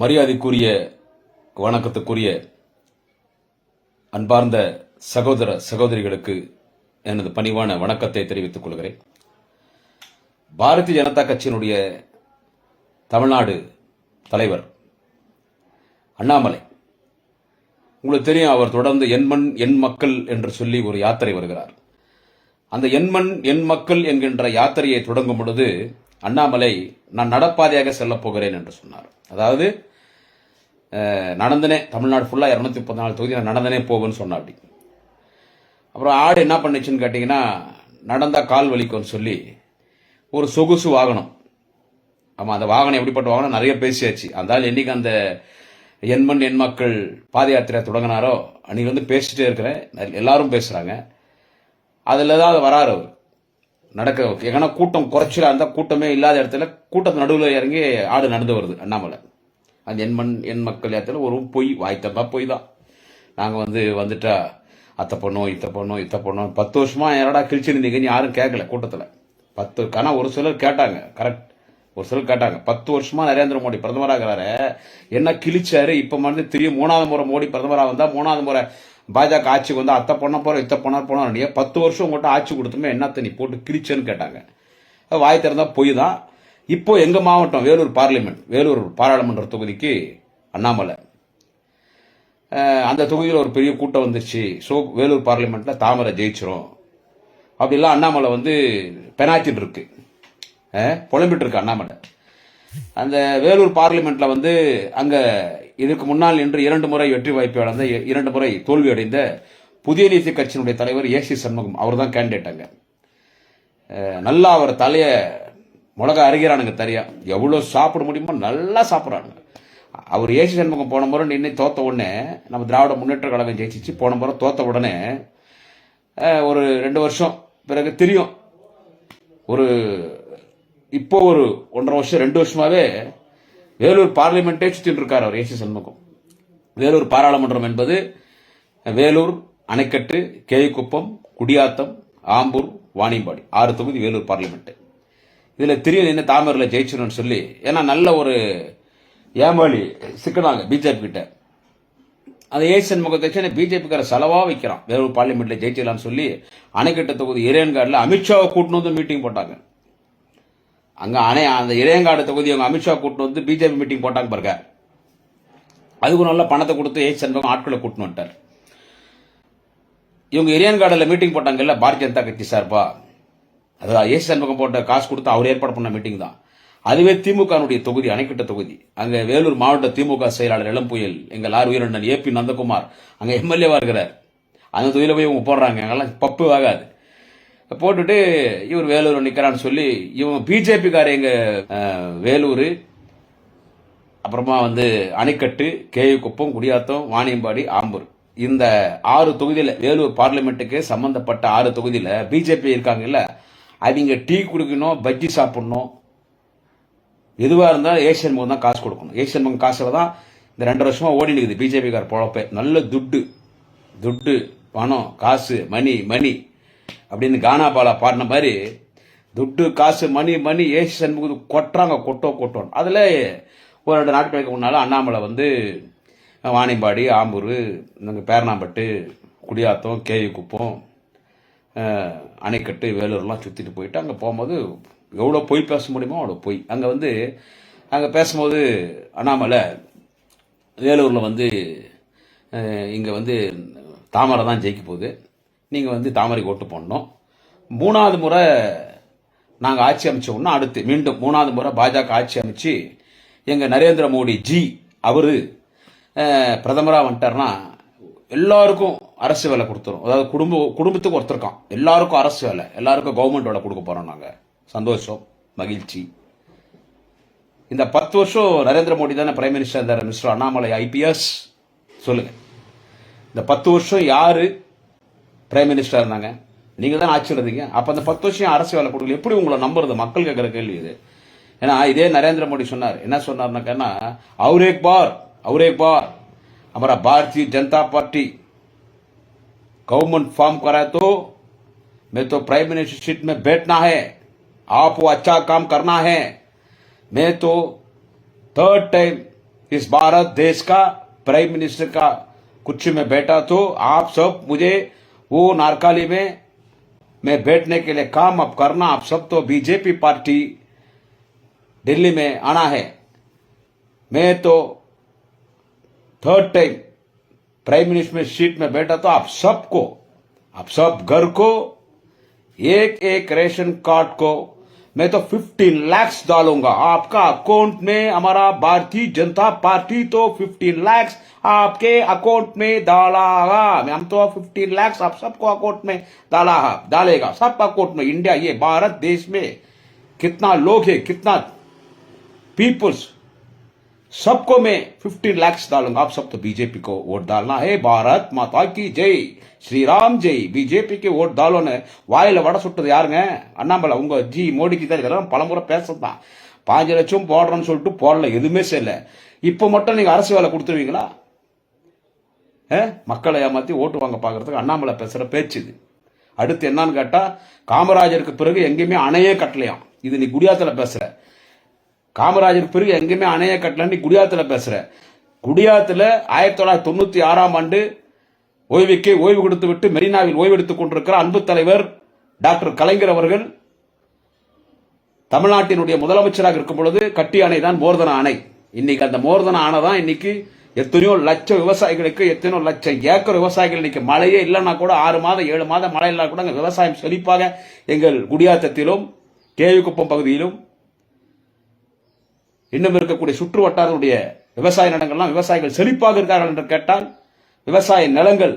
மரியாதைக்குரிய வணக்கத்துக்குரிய அன்பார்ந்த சகோதர சகோதரிகளுக்கு எனது பணிவான வணக்கத்தை தெரிவித்துக் கொள்கிறேன். பாரதிய ஜனதா கட்சியினுடைய தமிழ்நாடு தலைவர் அண்ணாமலை. உங்களுக்கு தெரியும் அவர் தொடர்ந்து எண்மண் எண் மக்கள் என்று சொல்லி ஒரு யாத்திரை வருகிறார். அந்த எண்மண் எண் மக்கள் என்கின்ற யாத்திரையை தொடங்கும் பொழுது அண்ணாமலை நான் நடப்பாதையாக செல்லப் போகிறேன் என்று சொன்னார். அதாவது நடந்தனே. தமிழ்நாடு ஃபுல்லாக இரநூத்தி முப்பத்தி நாலு தொகுதி நான் நடந்தனே போகுன்னு சொன்னா அப்படி. அப்புறம் ஆடு என்ன பண்ணுச்சுன்னு கேட்டிங்கன்னா நடந்தால் கால் வலிக்கும்னு சொல்லி ஒரு சொகுசு வாகனம். ஆமாம் அந்த வாகனம் எப்படிப்பட்ட வாகனம்? நிறைய பேசியாச்சு. அந்த என்றைக்கு அந்த எண்மண் எண் மக்கள் பாத யாத்திரை தொடங்கினாரோ அன்னைக்கு வந்து பேசிகிட்டே இருக்கிறேன். எல்லாரும் பேசுகிறாங்க அதில் தான் அது வராரு அவர். நடக்க ஏன்னா கூட்டம் குறைச்சலாக இருந்தால் கூட்டமே இல்லாத இடத்துல கூட்டத்து நடுவில் இறங்கி ஆடு நடந்து வருது அண்ணாமலை. அந்த எண்மண் எண் மக்கள் யாத்திரை ஒரு பொய் வாய்த்தப்பா பொய் தான் நாங்கள் வந்து வந்துட்டா அத்தை பொண்ணும் இத்த பொண்ணும் இத்த பொண்ணும் பத்து வருஷமா யாரடா கிழிச்சிருந்தீங்கன்னு யாரும் கேட்கல கூட்டத்தில். பத்து ஆனால் ஒரு சிலர் கேட்டாங்க கரெக்ட் ஒரு சிலர் கேட்டாங்க பத்து வருஷமா நரேந்திர மோடி பிரதமராகிறாரு என்ன கிழிச்சாரு? இப்போ வந்து திரும்பி மூணாவது முறை மோடி பிரதமராக வந்தால் மூணாவது முறை பாஜக ஆட்சிக்கு வந்து அத்தை பொண்ண போற இத்த பொண்ண போனோம் பத்து வருஷம் உங்கள்கிட்ட ஆட்சி கொடுத்துமே என்னத்த நீ போட்டு கிழிச்சேன்னு கேட்டாங்க. வாய் திறந்தால் பொய் தான் இப்போ எங்கள் மாவட்டம்? வேலூர் பார்லிமெண்ட். வேலூர் பாராளுமன்ற தொகுதிக்கு அண்ணாமலை. அந்த தொகுதியில் ஒரு பெரிய கூட்டம் வந்துருச்சு. ஸோ வேலூர் பார்லிமெண்ட்டில் தாமரை ஜெயிச்சிரும். அப்படிலாம் அண்ணாமலை வந்து பெனாத்திட்டு இருக்கு. புலம்பிட்டு இருக்கு அண்ணாமலை. அந்த வேலூர் பார்லிமெண்ட்ல வந்து அங்க இதுக்கு முன்னால் நின்று இரண்டு முறை வெற்றி வாய்ப்பு அடைந்த இரண்டு முறை தோல்வி அடைந்த புதிய நீதி கட்சியினுடைய தலைவர் ஏசி சண்முகம். அவர் தான் கேண்டிடேட் அங்க நல்லா அவர் தலையை மிளகா அருகிறானுங்க தரியா எவ்வளோ சாப்பிட முடியுமோ நல்லா சாப்பிட்றானுங்க. அவர் ஏசி சண்முகம் போன முறை நின்று தோத்த உடனே நம்ம திராவிட முன்னேற்ற கழகம் ஜெயிச்சிச்சு. போன முறை தோத்த உடனே ஒரு ரெண்டு வருஷம் பிறகு தெரியும். ஒரு இப்போ ஒரு ஒன்றரை வருஷம் ரெண்டு வருஷமாவே வேலூர் பார்லிமெண்ட்டே சுத்திட்டு இருக்கார் அவர் ஏசி சண்முகம். வேலூர் பாராளுமன்றம் என்பது வேலூர் அணைக்கட்டு கேவிக்குப்பம் குடியாத்தம் ஆம்பூர் வாணியம்பாடி ஆறு தொகுதி வேலூர் பார்லிமெண்ட்டு இதில் தெரியும் என்ன தாமரில் ஜெயிச்சிடணும்னு சொல்லி ஏன்னா நல்ல ஒரு ஏமாளி சிக்கினாங்க பிஜேபி கிட்ட. அந்த ஏசியன் முகத்தை பிஜேபிக்கார செலவாக வைக்கிறான். ஒரு பார்லிமென்ட்டில் ஜெயிச்சிடலாம்னு சொல்லி அணைக்கட்ட தொகுதி இறையன்காடுல அமித்ஷாவை கூட்டின்னு வந்து மீட்டிங் போட்டாங்க. அங்கே அணை அந்த இளையங்காடு தொகுதி அவங்க அமித்ஷா கூட்டின்னு வந்து பிஜேபி மீட்டிங் போட்டாங்க பாருங்க. அதுக்கு நல்ல பணத்தை கொடுத்து ஏசி சண்முகம் ஆட்களை கூட்டின்னு வந்துட்டார். இவங்க இறையன்காடில் மீட்டிங் போட்டாங்கல்ல பாரதிய ஜனதா கட்சி சார்பா? அதான் ஏசி சண்முகம் போட்ட காசு கொடுத்து அவர் ஏற்பாடு பண்ண மீட்டிங் தான். அதுவே திமுகனுடைய தொகுதி அணைக்கட்ட தொகுதி. அங்கே வேலூர் மாவட்ட திமுக செயலாளர் இளம்புயல் எங்கள் லார் உயிரிழந்தன் ஏபி நந்தகுமார் அங்கே எம்எல்ஏவாக இருக்கிறார். அந்த தொகுதியில் போய் இவங்க போடுறாங்க அங்கெல்லாம் பப்பு ஆகாது. போட்டுட்டு இவர் வேலூர் நிற்கிறான்னு சொல்லி இவங்க பிஜேபிக்கார எங்க வேலூர் அப்புறமா வந்து அணைக்கட்டு கேயுக்குப்பம் குடியாத்தம் வாணியம்பாடி ஆம்பூர். இந்த ஆறு தொகுதியில் வேலூர் பார்லிமெண்ட்டுக்கு சம்பந்தப்பட்ட ஆறு தொகுதியில் பிஜேபி இருக்காங்கல்ல அவங்க டீ குடிக்கணும் பஜ்ஜி சாப்பிடணும். எதுவாக இருந்தாலும் ஏசியன் முகம் தான் காசு கொடுக்கணும். ஏசியன் முகம் காசில் தான் இந்த ரெண்டு வருஷமாக ஓடி நிற்குது பிஜேபிக்கார பொழப்பே. நல்ல துட்டு. துட்டு பணம் காசு மணி மணி அப்படின்னு கானா பாலா பாடின மாதிரி துட்டு காசு மணி மணி ஏசி சண்முகத்துக்கு கொட்டுறாங்க கொட்டோ கொட்டோன்னு. அதில் ஒரு ரெண்டு நாட்களுக்கு முன்னால் அண்ணாமலை வந்து வாணிம்பாடி ஆம்பூர் இந்த பேரணாம்பட்டு குடியாத்தம் கேவி குப்பம் அணைக்கட்டு வேலூர்லாம் சுற்றிட்டு போயிட்டு அங்கே போகும்போது எவ்வளோ பொய் பேச முடியுமோ அவ்வளோ பொய். அங்கே வந்து அங்கே பேசும்போது அண்ணாமலை வேலூரில் வந்து இங்கே வந்து தாமரை தான் ஜெயிக்க போகுது. நீங்கள் வந்து தாமரை ஓட்டு போடணும். மூணாவது முறை நாங்கள் ஆட்சி அமைச்சோம்னா அடுத்து மீண்டும் மூணாவது முறை பாஜக ஆட்சி அமைச்சு எங்கள் நரேந்திர மோடி ஜி அவர் பிரதமராக வந்துட்டார்னா எல்லாருக்கும் அரசு வேலை கொடுத்துரும். அதாவது குடும்ப குடும்பத்துக்கு ஒருத்தருக்கான் எல்லாருக்கும் அரசு வேலை. எல்லாருக்கும் கவர்மெண்ட் வேலை கொடுக்க போகிறோம் நாங்கள் சந்தோஷம் மகிழ்ச்சி. இந்த பத்து வருஷம் நரேந்திர மோடி தானே பிரைம் மினிஸ்டர் இருந்தார் மிஸ்டர் அண்ணாமலை ஐபிஎஸ் சொல்லுங்கள் இந்த பத்து வருஷம் யார் பிரைம் மினிஸ்டர் இருந்தாங்க? நீங்க தான் ஆட்சி இருந்தீங்க அப்ப அந்த பத்து வருஷம் அரசு வேலை கொடுக்கல? எப்படி உங்களை நம்புறது? மக்கள் கேட்குற கேள்வி இது. ஏன்னா இதே நரேந்திர மோடி சொன்னார். என்ன சொன்னார்னாக்கன்னா அவுரேக் பார் அவுரேக் பார். அப்புறம் Bharatiya Janata party. Government form कराए तो मैं तो प्राइम मिनिस्टर सीट में बैठना है। आपको अच्छा काम करना है। मैं तो थर्ड टाइम इस भारत देश का प्राइम मिनिस्टर का कुछ में बैठा तो आप सब मुझे वो नारकाली में मैं बैठने के लिए काम अब करना आप सब तो बीजेपी पार्टी दिल्ली में आना है। मैं तो third time prime minister seat में बैठा तो आप सबको, आप सब घर को, एक एक रेशन कार्ड को, मैं तो 15 लैक्स डालूँगा। आपका अकाउंट में हमारा भारतीय जनता पार्टी तो 15 लैक्स आपके अकाउंट में डालागा हम तो 15 लैक्स आप सबको अकाउंट में डाला डालेगा सब अकाउंट में। इंडिया ये भारत देश में कितना लोग है, कितना पीपुल्स सबको मैं 15 लैक्स डालूंगा आप सब तो बीजेपी को वोट डालना है भारत माता की ஜெய் ஸ்ரீராம் ஜெய் பிஜேபிக்கு ஓட் தாலோன்னு வாயில வடை சுட்டது யாருங்க அண்ணாமலை உங்க ஜி மோடிக்கு தான் இருக்கிறான் பலமுறை பேசத்தான் பாஞ்சு லட்சம் போடுறோன்னு சொல்லிட்டு போடல எதுவுமே செய்யல இப்போ மட்டும் நீங்க அரசு வேலை கொடுத்துருவீங்களா ஆ? மக்களை ஏமாத்தி ஓட்டு வாங்க பார்க்கறதுக்கு அண்ணாமலை பேசுற பேச்சு இது அடுத்து என்னன்னு கேட்டா காமராஜருக்கு பிறகு எங்கேயுமே அணையே கட்டலையாம் இது நீ குடியாத்துல பேசுற காமராஜர் பிறகு எங்கேயுமே அணைய கட்டலன்னு நீ குடியாத்துல பேசுற. குடியாத்தில் ஆயிரத்தி தொள்ளாயிரத்தி தொண்ணூற்றி ஆறாம் ஆண்டு ஓய்வுக்கு ஓய்வு கொடுத்து விட்டு மெரினாவில் ஓய்வெடுத்துக் கொண்டிருக்கிற அன்பு தலைவர் டாக்டர் கலைஞர் அவர்கள் தமிழ்நாட்டினுடைய முதலமைச்சராக இருக்கும் பொழுது கட்டி அணை தான் மோர்தன அணை. இன்னைக்கு அந்த மோர்தன அணை தான் இன்னைக்கு எத்தனையோ லட்சம் விவசாயிகளுக்கு எத்தனையோ லட்சம் ஏக்கர் விவசாயிகள் இன்னைக்கு மழையே இல்லைன்னா கூட ஆறு மாதம் ஏழு மாதம் மழை இல்லைனா கூட அங்கே விவசாயம் செழிப்பாக எங்கள் குடியாத்தத்திலும் கேவிக்குப்பம் பகுதியிலும் இன்னும் இருக்கக்கூடிய சுற்று வட்டாரத்துடைய விவசாய நிலங்கள்லாம் விவசாயிகள் செழிப்பாக இருக்கார்கள் என்று கேட்டால் விவசாய நிலங்கள்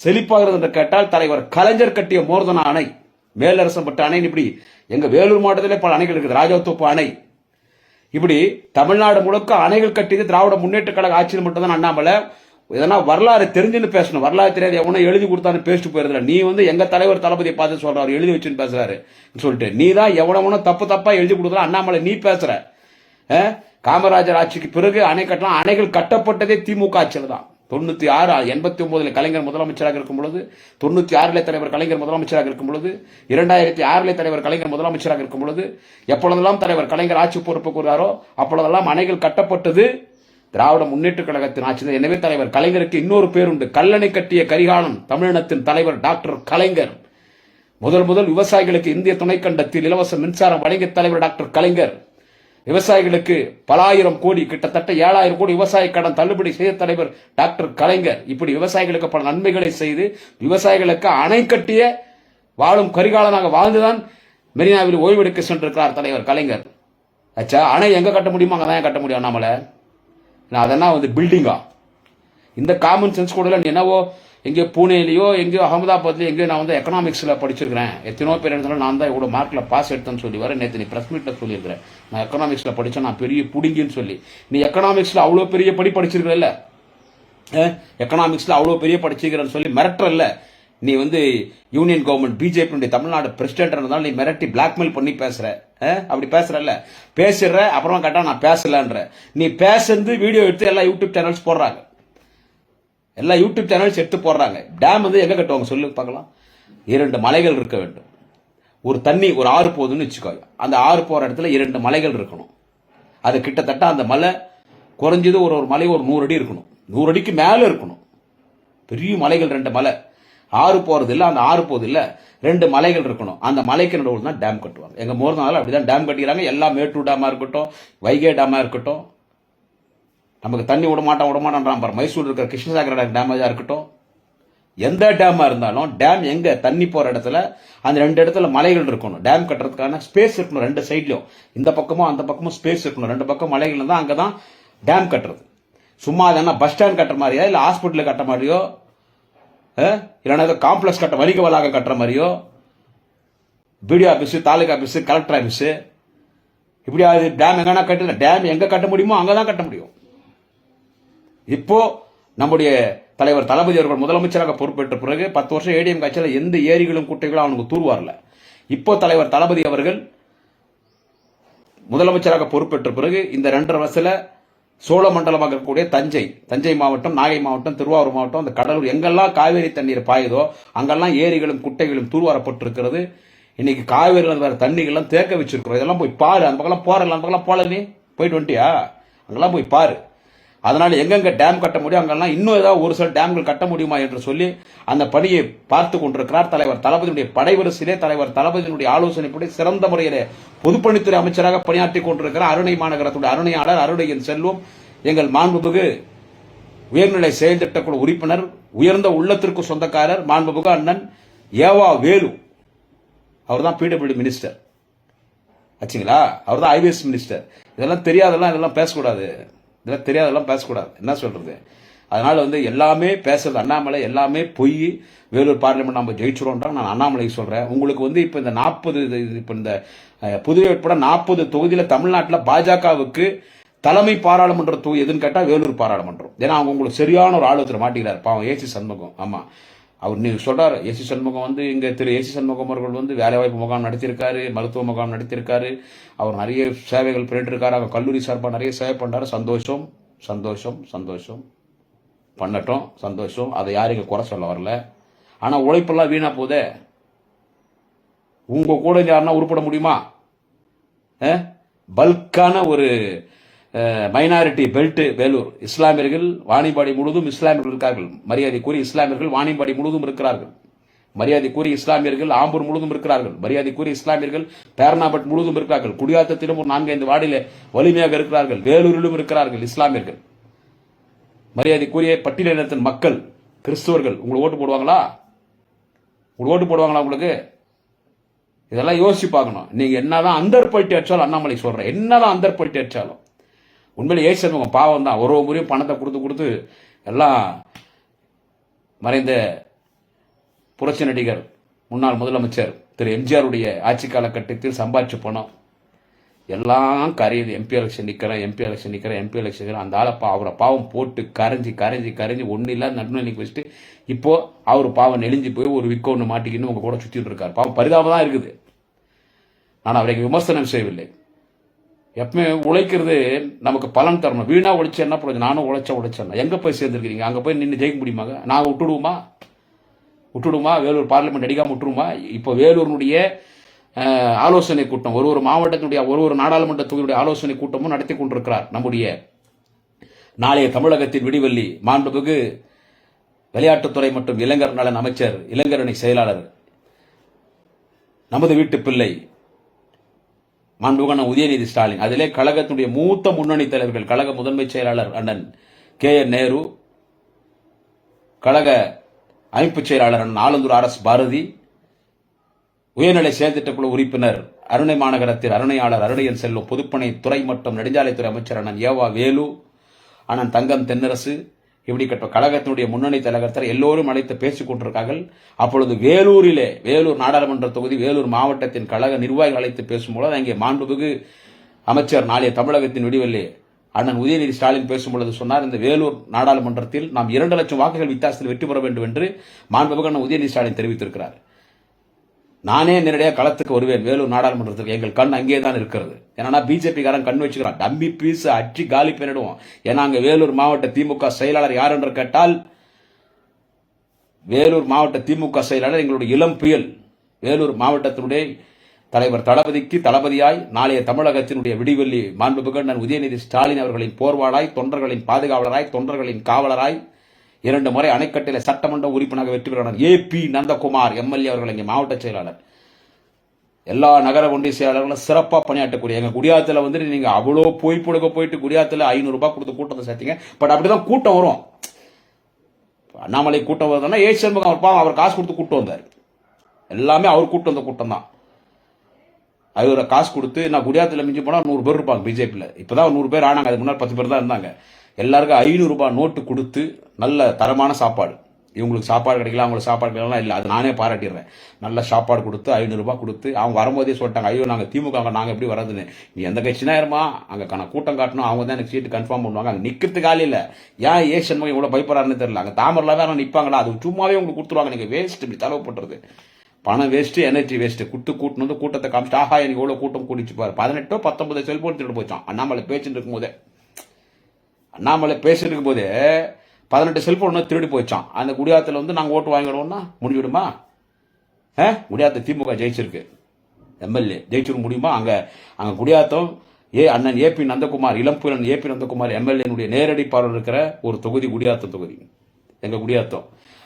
செழிப்பாகிறது என்று கேட்டால் தலைவர் கலைஞர் கட்டிய மோர்தன அணை மேலரசம்பட்ட அணை இப்படி எங்க வேலூர் மாவட்டத்திலே பல அணைகள் இருக்குது ராஜாத்தோப்பு அணை. இப்படி தமிழ்நாடு முழுக்க அணைகள் கட்டியது திராவிட முன்னேற்ற கழக ஆட்சியில் மட்டும்தான் அண்ணாமலை. எதனா வரலாறு தெரிஞ்சுன்னு பேசணும். வரலாறு தெரியாது எவனோ எழுதி கொடுத்தான்னு பேசிட்டு போயிருந்தா நீ வந்து எங்க தலைவர் தளபதியை பார்த்து சொல்றாரு எழுதி வச்சுன்னு பேசுறாரு. சொல்லிட்டு நீ தான் எவனவனோ தப்பு தப்பா எழுதி கொடுத்தா அண்ணாமலை நீ பேசுற. காமராஜர் ஆட்சிக்கு பிறகு அணை கட்டலாம். அணைகள் கட்டப்பட்டதே திமுக ஆட்சியில் தான். தொண்ணூற்றி ஆறு எண்பத்தி ஒன்பதுல கலைஞர் முதலமைச்சராக இருக்கும் பொழுது தொண்ணூற்றி ஆறுல தலைவர் கலைஞர் முதலமைச்சராக இருக்கும் பொழுது இரண்டாயிரத்தி ஆறுல தலைவர் கலைஞர் முதலமைச்சராக இருக்கும் பொழுது எப்பொழுதெல்லாம் தலைவர் கலைஞர் ஆட்சி பொறுப்பு கூறாரோ அப்பொழுதெல்லாம் அணைகள் கட்டப்பட்டது திராவிட முன்னேற்ற கழகத்தின் ஆட்சி எனவே தலைவர் கலைஞருக்கு இன்னொரு பேர் உண்டு கல்லணை கட்டிய கரிகாலன் தமிழினத்தின் தலைவர் டாக்டர் கலைஞர். முதல் முதல் விவசாயிகளுக்கு இந்திய துணைக்கண்டத்தில் இலவச மின்சாரம் வழங்கிய தலைவர் டாக்டர் கலைஞர். விவசாயிகளுக்கு பலாயிரம் கோடி கிட்டத்தட்ட ஏழாயிரம் கோடி விவசாய கடன் தள்ளுபடி செய்த தலைவர் டாக்டர் கலைஞர். இப்படி விவசாயிகளுக்கு பல நன்மைகளை செய்து விவசாயிகளுக்கு அணை கட்டிய வாழும் கரிகாலனாக வாழ்ந்துதான் மெரினாவில் ஓய்வெடுக்க சென்றிருக்கிறார் தலைவர் கலைஞர். அச்சா அணை எங்க கட்ட முடியுமோ அங்கதான் கட்ட முடியும் நம்மளை நான் அதெல்லாம் வந்து பில்டிங்கா இந்த காமன் சென்ஸ் கூட என்னவோ எங்கேயோ பூனேலையோ எங்கேயோ அகமதாபாத்லேயோ எங்கேயோ நான் வந்து எக்கனாமிக்ஸில் படிச்சிருக்கிறேன். எத்தனையோ பேர் இருந்தாலும் நான் தான் இவ்வளோ மார்க்கில் பாஸ் எடுத்தேன்னு சொல்லி வர நேற்று நீ பிரஸ் மீட்டில் சொல்லியிருக்கிறேன். நான் எக்கனாமிக்ஸில் படித்தேன் நான் பெரிய புடிங்கின்னு சொல்லி. நீ எக்கனாமிக்ஸில் அவ்வளோ பெரிய படி படிச்சிருக்கிறல்ல? எக்கனாமிக்ஸில் அவ்வளோ பெரிய படிச்சிருக்கிறேன்னு சொல்லி மிரட்டுறல்ல? நீ வந்து யூனியன் கவர்மெண்ட் பிஜேபியுடைய தமிழ்நாடு பிரசிடென்ட் இருந்தாலும் நீ மிரட்டி பிளாக்மெயில் பண்ணி பேசுற. அப்படி பேசுறல்ல? பேசிடுற அப்புறமா கரெக்டாக நான் பேசலன்ற. நீ பேசுறது வீடியோ எடுத்து எல்லா யூடியூப் சேனல்ஸ் போடுறாங்க. எல்லா யூடியூப் சேனல்ஸ் எடுத்து போடுறாங்க. டேம் வந்து எங்கே கட்டுவாங்க? சொல்லு பார்க்கலாம். இரண்டு மலைகள் இருக்க வேண்டும். ஒரு தண்ணி ஒரு ஆறு போகுதுன்னு வச்சுக்கோ. அந்த ஆறு போகிற இடத்துல இரண்டு மலைகள் இருக்கணும். அது கிட்டத்தட்ட அந்த மலை குறைஞ்சது ஒரு ஒரு மலை ஒரு நூறு அடி இருக்கணும். நூறு அடிக்கு மேலே இருக்கணும். பெரிய மலைகள் ரெண்டு மலை. ஆறு போகிறது இல்லை அந்த ஆறு போகுது இல்லை ரெண்டு மலைகள் இருக்கணும். அந்த மலைக்கு நடுவில் தான் டேம் கட்டுவாங்க. எங்கள் மோர்னால அப்படிதான் டேம் கட்டிக்கிறாங்க. எல்லா மேட்டூர் டேமாக இருக்கட்டும் வைகை டேமாக இருக்கட்டும் நமக்கு தண்ணி விடமாட்டான் விடமாட்டான்றான் பாரு. மைசூர் இருக்கிற கிருஷ்ணசாகர டேமேஜாக இருக்கட்டும்? எந்த டேமாக இருந்தாலும் டேம் எங்கே? தண்ணி போகிற இடத்துல அந்த ரெண்டு இடத்துல மலைகள் இருக்கணும். டேம் கட்டுறதுக்கான ஸ்பேஸ் இருக்கணும் ரெண்டு சைட்லையும் இந்த பக்கமும் அந்த பக்கமும் ஸ்பேஸ் இருக்கணும். ரெண்டு பக்கம் மலைகள் அங்கே தான் டேம் கட்டுறது. சும்மா அது பஸ் ஸ்டாண்ட் கட்டுற மாதிரியா இல்லை ஹாஸ்பிட்டலில் கட்டுற மாதிரியோ அஹ், இல்லைன்னா ஏதோ காம்ப்ளெக்ஸ் கட்ட வணிக வளாகம் கட்டுற மாதிரியோ BDO office taluka office collector office இப்படி அது டேம் எங்கன்னா கட்டல டேம் எங்கே கட்ட முடியுமோ அங்கே தான் கட்ட முடியும். இப்போ நம்முடைய தலைவர் தளபதி அவர்கள் முதலமைச்சராக பொறுப்பேற்ற பிறகு பத்து வருஷம் ஏடிஎம் கட்சியில் எந்த ஏரிகளும் குட்டைகளும் அவனுக்கு தூர்வாரல இப்போ தலைவர் தளபதி அவர்கள் முதலமைச்சராக பொறுப்பேற்ற பிறகு இந்த ரெண்டரை வருஷத்தில் சோழ மண்டலமாக இருக்கக்கூடிய தஞ்சை தஞ்சை மாவட்டம் நாகை மாவட்டம் திருவாரூர் மாவட்டம் அந்த கடலூர் எங்கெல்லாம் காவேரி தண்ணீர் பாயுதோ அங்கெல்லாம் ஏரிகளும் குட்டைகளும் தூர்வாரப்பட்டிருக்கிறது இன்னைக்கு காவேரியில் வர தண்ணிகள்லாம் தேக்க வச்சிருக்கிறோம். இதெல்லாம் போய் பாரு. அந்த பக்கம் போறல அந்த பக்கம் போல நீ போயிட்டு வந்துட்டியா? அங்கெல்லாம் போய் பாரு. அதனால் எங்கெங்கே டேம் கட்ட முடியும் அங்கெல்லாம் இன்னும் ஏதாவது ஒரு சில டேம்கள் கட்ட முடியுமா என்று சொல்லி அந்த பணியை பார்த்து கொண்டிருக்கிறார் தலைவர். தளபதியினுடைய படைவரிசையிலே தலைவர். தளபதியினுடைய ஆலோசனைப்படி சிறந்த முறையிலே பொதுப்பணித்துறை அமைச்சராக பணியாற்றி கொண்டிருக்கிறார் அருணை மாநகரத்துடைய அருணையாளர் அருணையின் செல்வம் எங்கள் மாண்புமிகு உயர்நிலை செயல் திட்டக்குழு உறுப்பினர் உயர்ந்த உள்ளத்திற்கு சொந்தக்காரர் மாண்புமிகு அண்ணன் ஏவா வேலு. அவர் தான் பிடபிள்யூ மினிஸ்டர் ஆச்சுங்களா அவர் தான் ஐபிஎஸ் மினிஸ்டர் இதெல்லாம் தெரியாதெல்லாம் இதெல்லாம் பேசக்கூடாது. இதெல்லாம் தெரியாதெல்லாம் பேசக்கூடாது. என்ன சொல்கிறது அதனால் வந்து எல்லாமே பேசுறது அண்ணாமலை எல்லாமே பொய். வேலூர் பார்லிமெண்ட் நம்ம ஜெயிச்சிரோன்றாங்க நான் அண்ணாமலைக்கு சொல்கிறேன் உங்களுக்கு வந்து இப்போ இந்த நாற்பது இப்போ இந்த புதுவை உட்பட நாற்பது தொகுதியில் தமிழ்நாட்டில் பாஜகவுக்கு தலைமை பாராளுமன்ற தொகுதி எதுன்னு கேட்டால் வேலூர் பாராளுமன்றம். ஏன்னா அவங்க உங்களுக்கு சரியான ஒரு ஆலோசனை மாட்டிக்கிறார். பாவம் ஏசி சண்முகம். ஆமாம் அவர் நீங்கள் சொல்கிறார் ஏசி சண்முகம் வந்து இங்கே திரு ஏசி சண்முகம் அவர்கள் வந்து வேலைவாய்ப்பு முகாம் நடத்தியிருக்காரு மருத்துவ முகாம் நடத்தியிருக்காரு. அவர் நிறைய சேவைகள் பண்ணிட்டுருக்காரு அவங்க கல்லூரி சார்பாக நிறைய சேவை பண்ணுறாரு சந்தோஷம் சந்தோஷம் சந்தோஷம். பண்ணட்டும் சந்தோஷம். அதை யாரும் இங்கே குறை சொல்ல வரல. ஆனால் உழைப்பெல்லாம் வீணாக போதே. உங்கள் கூட யாருன்னா உருப்பட முடியுமா? பல்கான ஒரு மைனாரிட்டி பெல்ட் வேலூர். இஸ்லாமியர்கள் வாணிபாடி முழுவதும் இஸ்லாமியர்கள் இருக்கார்கள் கூறி இஸ்லாமியர்கள் வாணிபாடி முழுவதும் இருக்கிறார்கள். மரியாதை கூறி இஸ்லாமியர்கள் ஆம்பூர் முழுவதும் இருக்கிறார்கள். மரியாதை கூறி இஸ்லாமியர்கள் பேரணாபட் முழுவதும் இருக்கிறார்கள். குடியாத்தத்திலும் ஒரு நான்கைந்து வார்டிலே வலிமையாக இருக்கிறார்கள். வேலூரிலும் இருக்கிறார்கள் இஸ்லாமியர்கள். மரியாதை கூறிய பட்டியலினத்தின் மக்கள் கிறிஸ்தவர்கள் உங்களுக்கு ஓட்டு போடுவாங்களா? உங்களுக்கு ஓட்டு போடுவாங்களா உங்களுக்கு? இதெல்லாம் யோசிச்சு பார்க்கணும். நீங்க என்னதான் அந்தர்பட்டி அடிச்சாலும் அண்ணாமலை சொல்றேன். என்னதான் அந்தர்பட்டி அடிச்சாலும். உண்மையிலே ஏசி சண்முகம் பாவம் தான் ஒரு முறையும் பணத்தை கொடுத்து கொடுத்து எல்லாம் மறைந்த புரட்சி நடிகர் முன்னாள் முதலமைச்சர் திரு எம்ஜிஆருடைய ஆட்சி காலகட்டத்தில் சம்பாதிச்ச பணம். எல்லாம் கரையுது. எம்பி எலெக்ஷன் நிற்கிறேன் எம்பி எலெக்ஷன் நிற்கிறேன் எம்பி எலெக்ஷன் அந்த ஆளை பா- அவரை பாவம் போட்டு கரைஞ்சி கரைஞ்சி கரைஞ்சி ஒன்றும் இல்லாத நடுநிலைக்கு வச்சுட்டு இப்போது அவர் பாவம் நெளிஞ்சு போய் ஒரு விக்க ஒன்று மாட்டிக்கின்னு உங்கள் கூட சுற்றிட்டு இருக்கார். பாவம் பரிதாபம் தான் இருக்குது. நான் அவரைக்கு விமர்சனம் செய்யவில்லை. எப்பவுமே உழைக்கிறது நமக்கு பலன் தரணும். வீணாக உழைச்சேன்னா என்ன பிரயோஜனம்? நானும் உழைச்சா உழைச்சேன்னா எங்கே போய் சேர்ந்துருக்கிறீங்க? அங்கே போய் நின்று ஜெயிக்க முடியுமாங்க நாங்கள் விட்டுடுவோமா? விட்டுடுமா வேலூர் பார்லிமெண்ட் அடிக்காம விட்டுருமா இப்போ வேலூரினுடைய ஆலோசனை கூட்டம் ஒரு ஒரு மாவட்டத்தினுடைய ஒரு ஒரு நாடாளுமன்ற தொகுதியுடைய ஆலோசனை கூட்டமும் நடத்தி கொண்டிருக்கிறார் நம்முடைய நாளைய தமிழகத்தின் விடிவெள்ளி. மாண்புமிகு விளையாட்டுத்துறை மற்றும் இளைஞர் நலன் அமைச்சர் இளைஞரணி செயலாளர் நமது வீட்டு பிள்ளை மாண்புகன உதயநிதி ஸ்டாலின். அதிலே கழகத்துடைய மூத்த முன்னணி தலைவர்கள் கழக முதன்மை செயலாளர் அண்ணன் கே என் நேரு கழக அமைப்புச் செயலாளர் அண்ணன் ஆலந்தூர் ஆர் எஸ் பாரதி உயர்நிலை செயல்திட்டக்குழு உறுப்பினர் அருணை மாநகரத்தில் அருணையாளர் அருணையன் செல்வம் பொதுப்பணி துறை மற்றும் நெடுஞ்சாலைத்துறை அமைச்சர் அண்ணன் ஏவா வேலு அண்ணன் தங்கம் தென்னரசு இப்படி கட்ட கழகத்தினுடைய முன்னணி தலைவர் எல்லோரும் அழைத்து பேசிக் கொண்டிருக்கார்கள். அப்பொழுது வேலூரிலே வேலூர் நாடாளுமன்ற தொகுதி வேலூர் மாவட்டத்தின் கழக நிர்வாகிகள் அழைத்து பேசும்பொழுது அங்கே மாண்புமிகு அமைச்சர் நாளைய தமிழகத்தின் விடிவெள்ளி அண்ணன் உதயநிதி ஸ்டாலின் பேசும்பொழுது சொன்னார் இந்த வேலூர் நாடாளுமன்றத்தில் நாம் இரண்டு லட்சம் வாக்குகள் வித்தியாசத்தில் வெற்றி பெற வேண்டும் என்று மாண்புமிகு அண்ணன் உதயநிதி ஸ்டாலின் தெரிவித்திருக்கிறார். நானே நேரடியாக களத்துக்கு வருவேன். வேலூர் நாடாளுமன்றத்துக்கு. எங்கள் கண் அங்கே தான் இருக்கிறது. ஏன்னா பிஜேபி காரன் கண் வச்சுக்கிறான். டம்பி பீஸ் அற்றி காலி பண்ணிடுவோம் ஏன்னா அங்கே வேலூர் மாவட்ட திமுக செயலாளர் யார் என்று கேட்டால் வேலூர் மாவட்ட திமுக செயலாளர் எங்களுடைய இளம் புயல். வேலூர் மாவட்டத்தினுடைய தலைவர் தளபதிக்கு தளபதியாய் நாளைய தமிழகத்தினுடைய விடிவெள்ளி மாண்புமிகு நான் உதயநிதி ஸ்டாலின் அவர்களின் போர்வாளாய் தொண்டர்களின் பாதுகாவலராய் தொண்டர்களின் காவலராய் இரண்டு முறை அணைக்கட்டில சட்டமன்ற உறுப்பினராக வெற்றி பெற்றனர் ஏ பி நந்தகுமார் எம்எல்ஏ அவர்கள் இங்கே மாவட்ட செயலாளர். எல்லா நகர ஒன்றிய செயலாளர்களும் சிறப்பாக பணியாற்றக்கூடிய எங்கள் குடியாத்தில் வந்து நீங்கள் அவ்வளோ போய் புடுக்க போயிட்டு குடியாத்தில் ஐநூறுரூபா கொடுத்து கூட்டத்தை சேர்த்தீங்க. பட் அப்படிதான் கூட்டம் வரும். அண்ணாமலை கூட்டம் வருதுன்னா ஏ சண்முகம் அவர் பாவம் அவர் காசு கொடுத்து கூட்டம் வந்தார். எல்லாமே அவர் கூட்டம் வந்த கூட்டம் தான். அவரை காசு கொடுத்து நான் குடியாத்தில் மிஞ்சி போனால் நூறு பேர் இருப்பாங்க பிஜேபியில் இப்போ தான் நூறு பேர் ஆனாங்க அதுக்கு முன்னாடி பத்து பேர் தான் இருந்தாங்க. எல்லாருக்கும் ஐநூறு ரூபாய் நோட்டு கொடுத்து நல்ல தரமான சாப்பாடு. இவங்களுக்கு சாப்பாடு கிடைக்கல அவங்களுக்கு சாப்பாடு கிடைக்கலாம் இல்லை அது நானே பாராட்டிடுறேன். நல்ல சாப்பாடு கொடுத்து ஐநூறுரூபா கொடுத்து அவங்க வரும்போதே சொல்லிட்டாங்க ஐயோ நாங்கள் திமுக நாங்கள் எப்படி வரதுன்னு நீ எந்த கட்சினா இருமா? அங்கே கண கூட்டம் காட்டணும் அவங்க தான் எனக்கு சீட்டு கன்ஃபார்ம் பண்ணுவாங்க. அங்கே நிற்கிறதுக்கு ஆள் இல்லை. ஏன் ஏஷன் சண்முகம் இவ்வளோ பயப்படுறாருன்னு தெரியல. அங்கே தாமரில் வேற நிற்பாங்களா அது சும்மாவே உங்களுக்கு கொடுத்துருவாங்க. நீங்கள் வேஸ்ட் இப்படி செலவு பண்ணுறது பணம் வேஸ்ட்டு எனர்ஜி வேஸ்ட்டு குட்டு கூட்டணும் வந்து கூட்டத்தை காமிச்சிட்டு ஆஹா எனக்கு எவ்வளோ கூட்டம் கூட்டிச்சு பாரு. பதினெட்டோ பத்தொன்பது செல்போன் திருட்டு போச்சான் அண்ணாமலை பேச்சுட்டு இருக்கும்போதே. அண்ணாமலை பேசிட்டு இருக்கும்போதே பதினெட்டு செல்போன் திருடி போச்சான் அந்த குடியாத்தில் வந்து நாங்கள் ஓட்டு வாங்கிடுவோம்னா முடிஞ்சிடுமா? ஆ? குடியாத்த திமுக ஜெயிச்சிருக்கு. எம்எல்ஏ. ஜெயிச்சிட முடியுமா? அங்கே அங்கே குடியாத்தம் ஏ அண்ணன் ஏபி நந்தகுமார் இளம்புலன் ஏபி நந்தகுமார் எம்எல்ஏனுடைய நேரடி பார்வை இருக்கிற ஒரு தொகுதி குடியாத்தம் தொகுதி. எங்கள் குடியாத்தம்.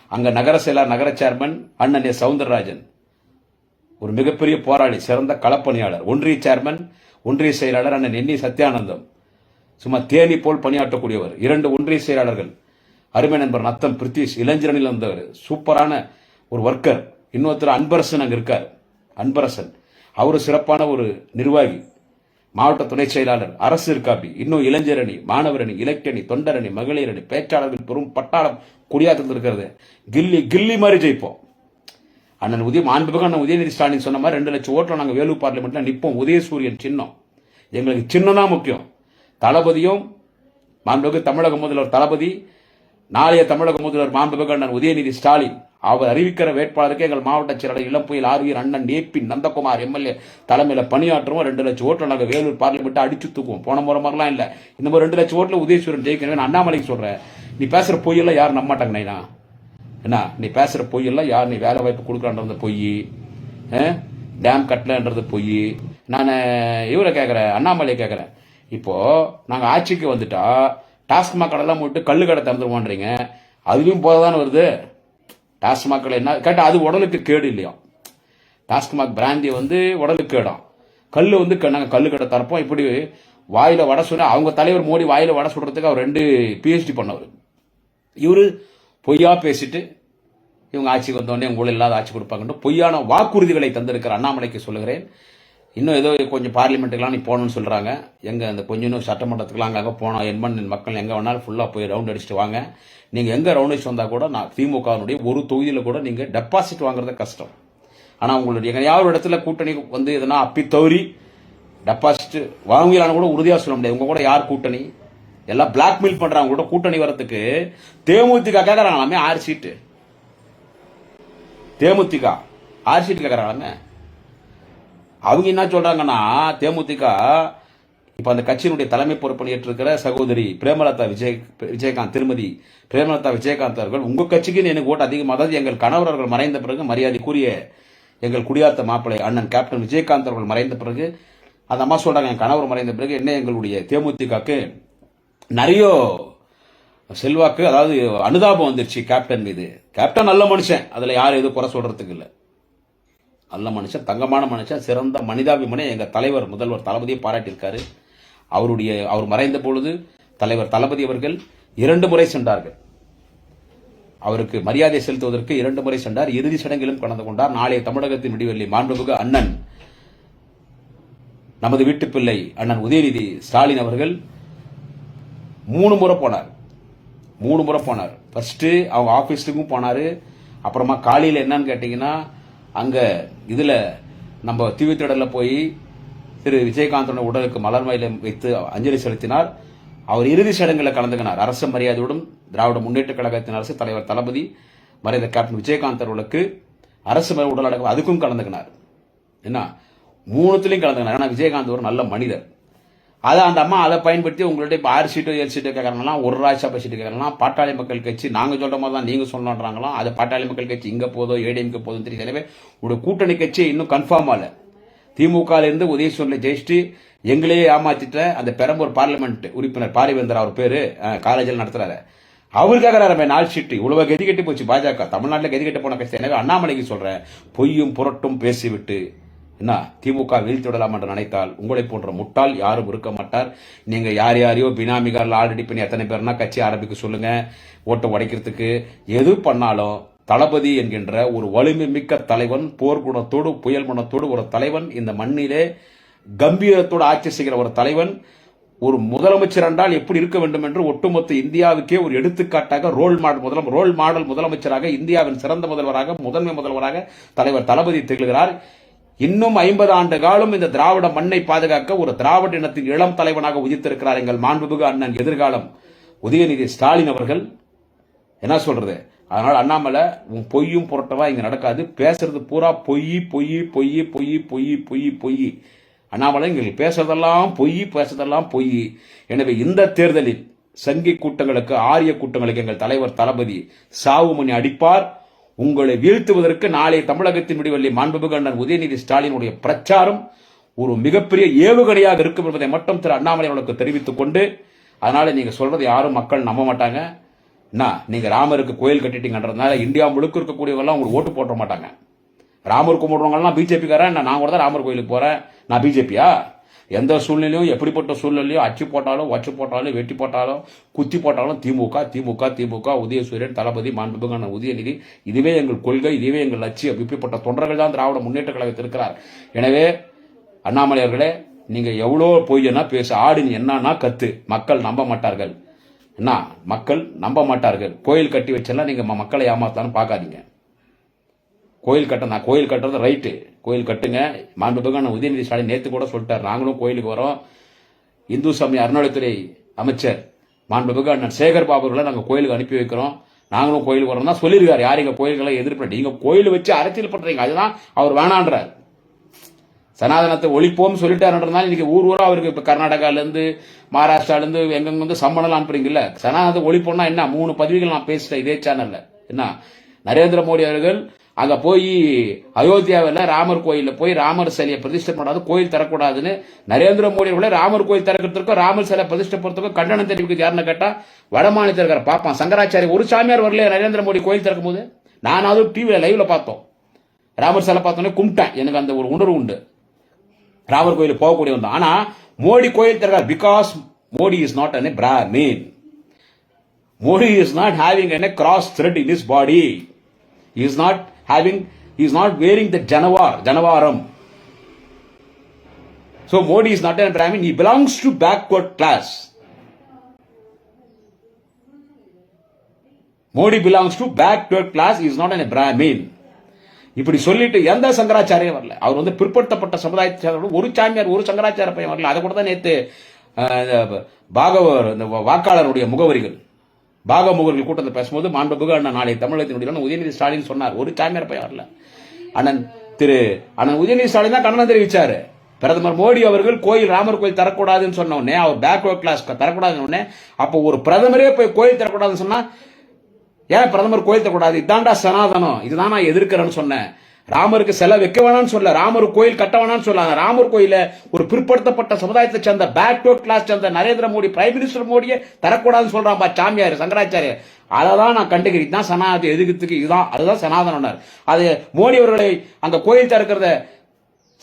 அங்கே நகர செயலர் நகர சேர்மன் அண்ணன் ஏ சவுந்தரராஜன். ஒரு மிகப்பெரிய போராளி சிறந்த களப்பணியாளர் ஒன்றிய சேர்மன் ஒன்றிய செயலாளர் அண்ணன் என்னி சத்யானந்தம். சும்மா தேனி போல் பணியாற்றக்கூடியவர். இரண்டு ஒன்றிய செயலாளர்கள். அருமை நண்பர் நத்தம் பிரித்திஷ் இளைஞரணியில் வந்தவர். சூப்பரான ஒரு ஒர்க்கர் இன்னொருத்தர் அன்பரசன் அங்கே இருக்கார். அன்பரசன். அவர் சிறப்பான ஒரு நிர்வாகி. மாவட்ட துணை செயலாளர். அரசு இருக்காப்பி இன்னும் இளைஞரணி மாணவரணி இலக்கியணி தொண்டரணி மகளிரணி பேச்சாளர்கள் பெரும் பட்டாளம் குடியாத்தத்தில் இருக்கிறது. கில்லி கில்லி மாதிரி ஜெயிப்போம். அண்ணன் உதய மாண்புமிகு அண்ணன் உதயநிதி ஸ்டாலின் சொன்ன மாதிரி ரெண்டு லட்சம் ஓட்டில் நாங்கள் வேலூர் பார்லிமெண்ட்டில் நிற்போம் உதயசூரியன் சின்னம். எங்களுக்கு சின்னம் தான் முக்கியம். தளபதியும் மாண்புமிகு தமிழக முதல்வர் தளபதி நாளைய தமிழக முதல்வர் மாண்புமிகு அண்ணன் உதயநிதி ஸ்டாலின் அவர் அறிவிக்கிற வேட்பாளருக்கு எங்கள் மாவட்ட செயலாளர் இளம்புயல் ஆர்வியர் அண்ணன் ஏபி நந்தகுமார் எம்எல்ஏ தலைமையில் பணியாற்றுவோம். ரெண்டு லட்சம் ஓட்டில் நாங்கள் வேலூர் பார்லிமெண்ட்டை அடிச்சு தூக்குவோம். போன முறை மாதிரிலாம் இல்லை. இந்த மாதிரி ரெண்டு லட்சம் ஓட்டில் உதயசூரன் ஜெயிக்கணும் நான் அண்ணாமலைக்கு சொல்கிறேன் நீ பேசுகிற பொய்யெல்லாம் யாரும் நம்ப மாட்டாங்க நைனா? என்ன நீ பேசுகிற பொய்யெல்லாம் யார் நீ வேலை வாய்ப்பு கொடுக்கலான்றது பொய். டேம் கட்டலன்றது பொய். நான் இவரை கேட்குறேன் அண்ணாமலையை கேட்குறேன் இப்போது நாங்கள் ஆட்சிக்கு வந்துட்டா டாஸ்மாக் கடைலாம் போட்டு கல்லு கடை திறந்துருவோன்றீங்க. அதுலயும் போதானே வருது? டாஸ்மாக் என்ன கேட்டால் அது உடலுக்கு கேடு இல்லையா? டாஸ்மாக் பிராந்தி வந்து உடலுக்கு கேடும். கல் வந்து க- கல் கடை தரப்போம் இப்படி வாயில் வடை சொன்னா அவங்க தலைவர் மோடி வாயில் வடை சுடுறதுக்கு அவர் ரெண்டு பிஹெச்டி பண்ணவர். இவர் பொய்யா பேசிட்டு இவங்க ஆட்சிக்கு வந்தோடனே உங்களை இல்லாத ஆட்சி கொடுப்பாங்கன்னு பொய்யான வாக்குறுதிகளை தந்திருக்கிற அண்ணாமலைக்கு சொல்லுகிறேன். இன்னும் ஏதோ கொஞ்சம் பார்லிமெண்ட்டுக்கெல்லாம் நீ போகணும்னு சொல்கிறாங்க எங்கே அந்த கொஞ்சம் இன்னும் சட்டமன்றத்துக்குலாம் அங்கங்க போனோம் எண்மண் மக்கள் எங்கே வேணாலும் ஃபுல்லாக போய் ரவுண்ட் அடிச்சுட்டு வாங்க. நீங்கள் எங்கே ரவுண்ட் அடிச்சு வந்தால் கூட நான் திமுகவினுடைய ஒரு தொகுதியில் கூட நீங்கள் டெபாசிட் வாங்குறது கஷ்டம். ஆனால் உங்களுடைய எங்கேயாவது ஒரு இடத்துல கூட்டணி வந்து எதனா அப்பி தவறி டெபாசிட் வாங்கலான்னு கூட உறுதியாக சொல்ல முடியாது. உங்கள் கூட யார் கூட்டணி? எல்லாம் பிளாக்மெயில் பண்ணுறாங்க கூட கூட்டணி வரத்துக்கு தேமுதிக கேட்குறாங்களாமே ஆறு சீட்டு தேமுதிக ஆறு சீட்டு கேட்குறாங்களாமே அவங்க என்ன சொல்றாங்கன்னா தேமுதிக இப்போ அந்த கட்சியினுடைய தலைமை பொறுப்பு ஏற்றிருக்கிற சகோதரி பிரேமலதா விஜய் விஜயகாந்த் திருமதி பிரேமலதா விஜயகாந்த் அவர்கள் உங்கள் கட்சிக்கு எனக்கு ஓட்டு அதிகமாக அதாவது எங்கள் கணவர் அவர்கள் மறைந்த பிறகு மரியாதைக்குரிய எங்கள் குடியாத்த மாப்பிள்ளை அண்ணன் கேப்டன் விஜயகாந்த் அவர்கள் மறைந்த பிறகு அந்த அம்மா சொல்கிறாங்க என் கணவர் மறைந்த பிறகு என்ன எங்களுடைய தேமுதிகக்கு நிறைய செல்வாக்கு அதாவது அனுதாபம் வந்துருச்சு கேப்டன் மீது. கேப்டன் நல்ல மனுஷன். அதில் யாரும் எதுவும் குறை சொல்கிறதுக்கு இல்லை. நல்ல மனுஷன் தங்கமான மனுஷன் சிறந்த மனிதாபிமனை. எங்கள் தலைவர் முதல்வர் தளபதியை பாராட்டியிருக்காரு. அவருடைய அவர் மறைந்த பொழுது தலைவர் தளபதி அவர்கள் இரண்டு முறை சென்றார்கள். அவருக்கு மரியாதை செலுத்துவதற்கு இரண்டு முறை சென்றார். இறுதி சடங்கிலும் கலந்து கொண்டார். நாளைய தமிழகத்தின் விடிவெள்ளி மாண்புமிகு அண்ணன் நமது வீட்டு பிள்ளை அண்ணன் உதயநிதி ஸ்டாலின் அவர்கள் மூணு முறை போனார். மூணு முறை போனார். ஃபர்ஸ்ட் அவங்க ஆபீஸ்க்கும் போனாரு. அப்புறமா காலையில் என்னன்னு கேட்டிங்கன்னா அங்கே இதில் நம்ம திவித்திடலில் போய் திரு விஜயகாந்தோட உடலுக்கு மலர் மயிலம் வைத்து அஞ்சலி செலுத்தினார். அவர் இறுதி சடங்குல கலந்துக்கினார். அரசு மரியாதையோடும் திராவிட முன்னேற்ற கழகத்தின் அரசு தலைவர் தளபதி மறைந்த கேப்டன் விஜயகாந்த் அவர்களுக்கு அரசு மரியாதை உடல் அடக்கம் அதுக்கும் கலந்துக்கினார். என்ன? மூணுத்துலயும் கலந்துக்கினார். ஏன்னா விஜயகாந்த் ஒரு நல்ல மனிதர். அதை அந்த அம்மா அதை பயன்படுத்தி உங்கள்ட்ட இப்போ ஆறு சீட்டோ ஏழு சீட்டோ கேட்கறாங்களாம் ஒரு ராஜ்யசபா சீட்டு கேட்கறாங்களாம் பாட்டாளி மக்கள் கட்சி நாங்கள் சொல்கிற மாதிரி தான் நீங்கள் சொல்லணுன்றாங்களாம் அது பாட்டாளி மக்கள் கட்சி இங்கே போதோ ஏடிஎம்கே போதும் தெரியும் எனவே உங்களுடைய கூட்டணி கட்சி இன்னும் கன்ஃபார்ம் ஆகல. திமுகலேருந்து இருந்து உதயசூரில் ஜெயிச்சுட்டு எங்களையே ஏமாற்றிட்ட அந்த பெரம்பூர் பார்லிமெண்ட் உறுப்பினர் பாரிவேந்தர் அவர் பேர் காலேஜில் நடத்துகிறாரு அவர் கேட்கிறாரு நாலு சீட்டு. இவ்வளோ கெதி கட்டி போச்சு பாஜக. தமிழ்நாட்டில் கெதி கட்டி போன கட்சி. எனவே அண்ணாமலைக்கு சொல்கிறேன் பொய்யும் புரட்டும் பேசிவிட்டு என்ன? திமுக வீழ்த்தி விடலாம் என்று நினைத்தால் உங்களை போன்ற முட்டாள் யாரும் இருக்க மாட்டார். நீங்க யார் யாரையோ பினாமிகள் ஆல்ரெடி பண்ணி எத்தனை பேர்னா கட்சி ஆரம்பிக்க சொல்லுங்க. ஓட்டை உடைக்கிறதுக்கு எது பண்ணாலும் தளபதி என்கின்ற ஒரு வலிமை மிக்க தலைவன் போர்க்குணத்தோடு புயல் குணத்தோடு ஒரு தலைவன் இந்த மண்ணிலே கம்பீரத்தோடு ஆட்சி செய்கிற ஒரு தலைவன் ஒரு முதலமைச்சர் என்றால் எப்படி இருக்க வேண்டும் என்று ஒட்டுமொத்த இந்தியாவுக்கே ஒரு எடுத்துக்காட்டாக ரோல் மாடல் முதலம் ரோல் மாடல் முதலமைச்சராக இந்தியாவின் சிறந்த முதல்வராக முதன்மை முதல்வராக தலைவர் தளபதி திகழ்கிறார். இன்னும் ஐம்பது ஆண்டு காலம் இந்த திராவிட மண்ணை பாதுகாக்க ஒரு திராவிட இனத்தின் இளம் தலைவனாக உதித்திருக்கிறார் எங்கள் மாண்புமிகு அண்ணன் எதிர்காலம் உதயநிதி ஸ்டாலின் அவர்கள். என்ன சொல்றது? அதனால் அண்ணாமலை உன் பொய்யும் புரட்டவா இங்கே நடக்காது. பேசுறது பூரா பொய் பொய் பொய் பொய் பொய் பொய் பொய். அண்ணாமலை எங்களுக்கு பேசுறதெல்லாம் பொய் பேசுறதெல்லாம் பொய். எனவே இந்த தேர்தலில் சங்கி கூட்டங்களுக்கு ஆரிய கூட்டங்களுக்கு எங்கள் தலைவர் தளபதி சாவுமணி அடிப்பார். உங்களை வீழ்த்துவதற்கு நாளை தமிழகத்தின் விடிவெள்ளி மாண்புமிகு அண்ணன் உதயநிதி ஸ்டாலினுடைய பிரச்சாரம் ஒரு மிகப்பெரிய ஏவுகணையாக இருக்கும் என்பதை மட்டும் திரு அண்ணாமலை அவர்களுக்கு தெரிவித்துக் கொண்டு அதனால நீங்க சொல்றது யாரும் மக்கள் நம்ப மாட்டாங்க. என்ன நீங்க ராமருக்கு கோயில் கட்டிட்டீங்கன்றதுனால இந்தியா முழுக்க இருக்கக்கூடியவங்கலாம் உங்களுக்கு ஓட்டு போட மாட்டாங்க. ராமர் கும்பிடுறவங்கலாம் பிஜேபிக்காரன் நான் கூட தான் ராமர் கோயிலுக்கு போறேன். நான் பிஜேபியா? எந்த சூழ்நிலையும் எப்படிப்பட்ட சூழ்நிலையும் அச்சு போட்டாலும் வச்சு போட்டாலும் வெட்டி போட்டாலும் குத்தி போட்டாலும் திமுக திமுக திமுக உதயசூரியன் தளபதி மாண்புமிகு உதயநிதி. இதுவே எங்கள் கொள்கை இதுவே எங்கள் லட்சியம். இப்படிப்பட்ட தொண்டர்கள் தான் திராவிட முன்னேற்ற கழகத்தில் இருக்கிறார். எனவே அண்ணாமலை அவர்களே நீங்கள் எவ்வளோ பொய்யனா பேச. ஆடு என்னன்னா கத்து. மக்கள் நம்ப மாட்டார்கள். என்ன? மக்கள் நம்ப மாட்டார்கள். கோயில் கட்டி வச்செல்லாம் நீங்கள் ம- மக்களை ஏமாத்தலாம்னு பார்க்காதீங்க. கோயில் கட்ட நான் கோயில் கட்டுறது ரைட்டு கோயில் கட்டுங்க. மாண்புமிகு உதயநிதி ஸ்டாலின் நேற்று கூட சொல்லிட்டார். நாங்களும் கோயிலுக்கு வரோம். இந்து சமய அறநிலைத்துறை அமைச்சர் மாண்புமிகு அண்ணன் சேகர் பாபு அவர்களை நாங்கள் கோயிலுக்கு அனுப்பி வைக்கிறோம். நாங்களும் கோயிலுக்கு வரோம் தான் சொல்லியிருக்காரு. யார் எங்கள் கோயில்களை எதிர்ப்பு? நீங்கள் கோயில் வச்சு அரசியல் பண்ணுறீங்க அதுதான் அவர் வேணான்றார். சனாதனத்தை ஒழிப்போம்னு சொல்லிட்டாருன்றதுனால இன்னைக்கு ஊர் ஊரா அவருக்கு இப்போ கர்நாடகாலேருந்து மகாராஷ்டிராலேருந்து எங்கெங்க வந்து சம்மணம் அனுப்புறீங்கல்ல? சனாதனத்தை ஒழிப்போம்னா என்ன? மூணு பதவிகள் நான் பேசிட்டேன் இதே சேனலில் என்ன? நரேந்திர மோடி அவர்கள் அங்க போய் அயோத்தியாவில் ராமர் கோயிலில் போய் ராமர் சிலையை பிரதிஷ்டை பண்ணாது கோயில் தரக்கூடாதுன்னு நரேந்திர மோடி அவர்களே ராமர் கோயில் திறக்கிறதுக்கும் ராமர் சிலை பிரதிஷ்டை போறதுக்கும் கண்டனம் தெரிவிக்கிறது யாருன்னு கேட்டா வட மாநிலத்தில் இருக்கிற பாப்பான் ஒரு சாமியார் வரலையே நரேந்திர மோடி கோயில் திறக்கும் போது நான் அதுவும் டிவியில லைவ்ல பார்த்தோம். ராமர் சிலை பார்த்தோன்னே கும்பிட்டேன். எனக்கு அந்த ஒரு உணர்வு உண்டு. ராமர் கோயில் போகக்கூடிய வந்தோம் ஆனா மோடி கோயில் திறக்கிறார் because Modi is not an Brahmin Modi is not having an cross thread in is body is not having is not wearing the ஜனவார் ஜனவாரம் So Modi is not a Brahmin, he belongs to backward class. Modi belongs to backward class is not an Brahmin இப்படி சொல்லிட்டு எந்த சங்கராச்சாரியம் வரல. அவர் வந்து பிற்படுத்தப்பட்ட சமுதாயத்தை ஒரு சாமியார் ஒரு சங்கராச்சார பையன் வரல. அதை கூட தான் நேற்று இந்த பாகவர் இந்த வாக்காளருடைய முகவரிகள். பாகமுகர்கள் கூட்டத்தில் பேசும்போது மாண்புமிகு அண்ணன் நாளை தமிழகத்தினுடைய உதயநிதி ஸ்டாலின் சொன்னார். ஒரு கேமரா பையன் வரல. அண்ணன் திரு அண்ணன் உதயநிதி ஸ்டாலின் தான் கண்டனம் தெரிவிச்சாரு. பிரதமர் மோடி அவர்கள் கோயில் ராமர் கோயில் தரக்கூடாதுன்னு சொன்ன உடனே அவர் பேக்வர்ட் கிளாஸ் தரக்கூடாதுன்னு உடனே அப்போ ஒரு பிரதமரே போய் கோயில் தரக்கூடாதுன்னு சொன்னா ஏன் பிரதமர் கோயில் தரக்கூடாது? இதான்டா சனாதனம். இதுதான் நான் எதிர்க்கிறேன்னு சொன்னேன். ராமருக்கு சிலை வைக்க வேணாம்னு சொல்ல ராமர் கோயில் கட்ட வேணாம்னு சொல்ல அந்த ராமர் கோயில ஒரு பிற்படுத்தப்பட்ட சமுதாயத்தை சேர்ந்த பேக்வர்ட் கிளாஸ் சேர்ந்த நரேந்திர மோடி பிரைம் மினிஸ்டர் மோடியே தரக்கூடாதுன்னு சொல்றான்பா சாமியார் சங்கராச்சாரியர். அதை தான் நான் கண்டுகிறேன் இதுதான் சனாதி எதுக்குத்துக்கு இதுதான் அதுதான் சனாதனார் அது மோடி அவர்களை அங்க கோயில் திறக்கிறத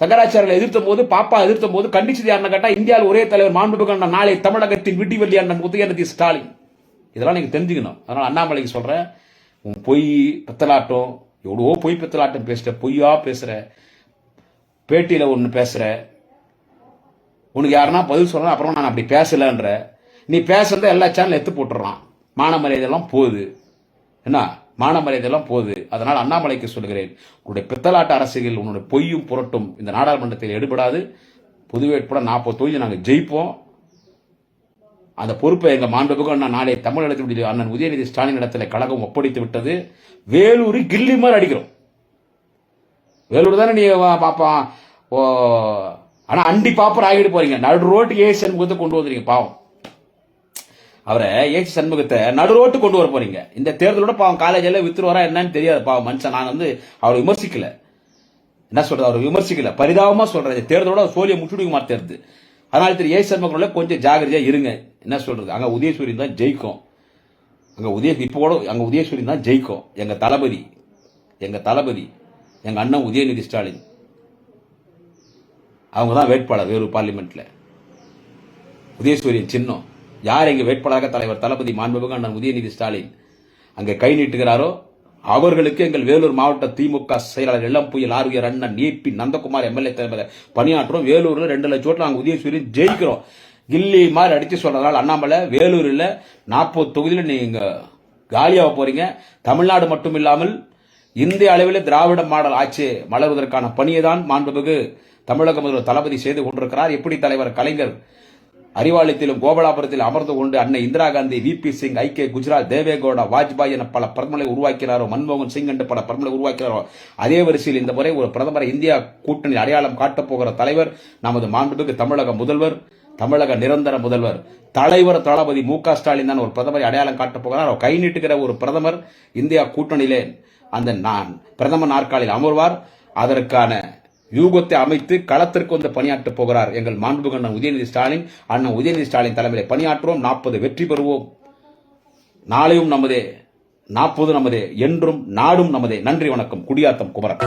சங்கராச்சாரியர்களை எதிர்த்த போது பாப்பா எதிர்த்த போது கண்டிச்சது யாருன்னு கேட்டா இந்தியாவில் ஒரே தலைவர் மாண்புமிகு அண்ணன் நாளை தமிழகத்தின் விட்டிவல்லி அண்ணன் உதயநிதி ஸ்டாலின். இதெல்லாம் நீங்க தெரிஞ்சுக்கணும். அதனால அண்ணாமலைக்கு சொல்றேன். உன் பொய் பித்தலாட்டம் எவ்வளவோ பொய் பித்தலாட்டம் பேசுற பொய்யா பேசுற பேட்டியில் ஒன்று பேசுற. உனக்கு யாருன்னா பதில் சொல்றேன் அப்புறம் நான் அப்படி பேசலன்ற. நீ பேசுறத எல்லா சேனல் எடுத்து போட்டுறான். மானமரியாதையெல்லாம் போகுது. என்ன? மானமரியாதையெல்லாம் போகுது. அதனால் அண்ணாமலைக்கு சொல்கிறேன் உன்னுடைய பித்தலாட்ட அரசியல் உன்னுடைய பொய்யும் புரட்டும் இந்த நாடாளுமன்றத்தில் எடுபடாது புது வேட்புடன் நாற்பது தொகுதி நாங்கள் ஜெயிப்போம். அந்த பொறுப்பை எங்கள் மாண்புமிகு அண்ணா நாளை தமிழகத்தினுடைய அண்ணன் உதயநிதி ஸ்டாலின் இடத்துல கழகம் ஒப்படைத்து விட்டது. வேலூர் கில்லி மாதிரி அடிக்கிறோம். வேலூர் தானே நீ பாப்பா ஓ ஆனால் அண்டி பாப்பர் ஆகிட்டு போறீங்க. நடு ரோட்டு ஏசி சண்முகத்தை கொண்டு வந்துறீங்க பாவம். அவரை ஏசி சண்முகத்தை நடு ரோட்டு கொண்டு வர போறீங்க. இந்த தேர்தலோட பாவம் காலேஜில் வித்துருவாரா என்னன்னு தெரியாது பாவம். மனுஷன் நான் வந்து அவரை விமர்சிக்கல. என்ன சொல்றது அவர் விமர்சிக்கல. பரிதாபமா சொல்றேன். தேர்தலோட சோழியை முற்றுடுங்க மாத்தேருது அதனால திரு ஏசி சண்முகம் கொஞ்சம் ஜாகிரதையா இருங்க. என்ன சொல்கிறது அங்கே உதயசூரியன் தான் ஜெயிக்கும். அங்கே உதய இப்போ கூட அங்கே உதயசூரியன் தான் ஜெயிக்கும். எங்கள் தளபதி எங்கள் தளபதி எங்கள் அண்ணன் உதயநிதி ஸ்டாலின். அவங்க தான் வேட்பாளர் வேறு பார்லிமெண்ட்டில் உதயசூரியன் சின்னம். யார் எங்கள் வேட்பாளராக தலைவர்? தளபதி மாண்புமிகு அண்ணன் உதயநிதி ஸ்டாலின். அங்கே கை நீட்டுகிறாரோ? அவர்களுக்கு எங்கள் வேலூர் மாவட்ட திமுக செயலாளர் இளம் புயல் ஆர்வியர் அண்ணன் ஏபி நந்தகுமார் எம்எல்ஏ தலைவர் பணியாற்றுறோம். வேலூரில் ரெண்டு லட்சம் ஓட்டுல நாங்கள் உதயசூரியன் ஜெயிக்கிறோம். கில்லி மாதிரி அடித்து சொல்றதுனால அண்ணாமலை வேலூரில் நாற்பது தொகுதியில் நீங்கள் காலியாக போகிறீங்க தமிழ்நாடு மட்டும் இல்லாமல் இந்திய அளவில் திராவிட மாடல் ஆட்சி மலர்வதற்கான பணியை தான் மாண்புமிகு தமிழக முதல்வர் தளபதி செய்து கொண்டிருக்கிறார். எப்படி தலைவர் கலைஞர் அறிவாலயத்திலும் கோபாலபுரத்தில் அமர்ந்து கொண்டு அன்னை Indira Gandhi V P Singh I K Gujral Deve Gowda Vajpayee என பல பிரதமரை உருவாக்கினாரோ மன்மோகன் சிங் என்று பல பிரதமரை உருவாக்கினாரோ அதே வரிசையில் இந்த முறை ஒரு பிரதமரை இந்தியா கூட்டணி அடையாளம் காட்டப் போகிற தலைவர் நமது மாண்புமிகு தமிழக முதல்வர். தமிழக நிரந்தர முதல்வர் தலைவர் தளபதி மு க ஸ்டாலின் தான் ஒரு பிரதமரை அடையாளம் காட்டப் போகிறார். அவர் கை நீட்டுகிற ஒரு பிரதமர் இந்தியா கூட்டணியிலே அந்த நான் பிரதமர் நாற்காலில் அமர்வார். அதற்கான யூகத்தை அமைத்து களத்திற்கு வந்து பணியாற்றப் போகிறார் எங்கள் மாண்புமிகு அண்ணன் உதயநிதி ஸ்டாலின். அண்ணன் உதயநிதி ஸ்டாலின் தலைமையில் பணியாற்றுவோம். நாற்பது வெற்றி பெறுவோம். நாளையும் நமதே நாற்பது நமதே என்றும் நாடும் நமதே. நன்றி வணக்கம். குடியாத்தம் குமரன்.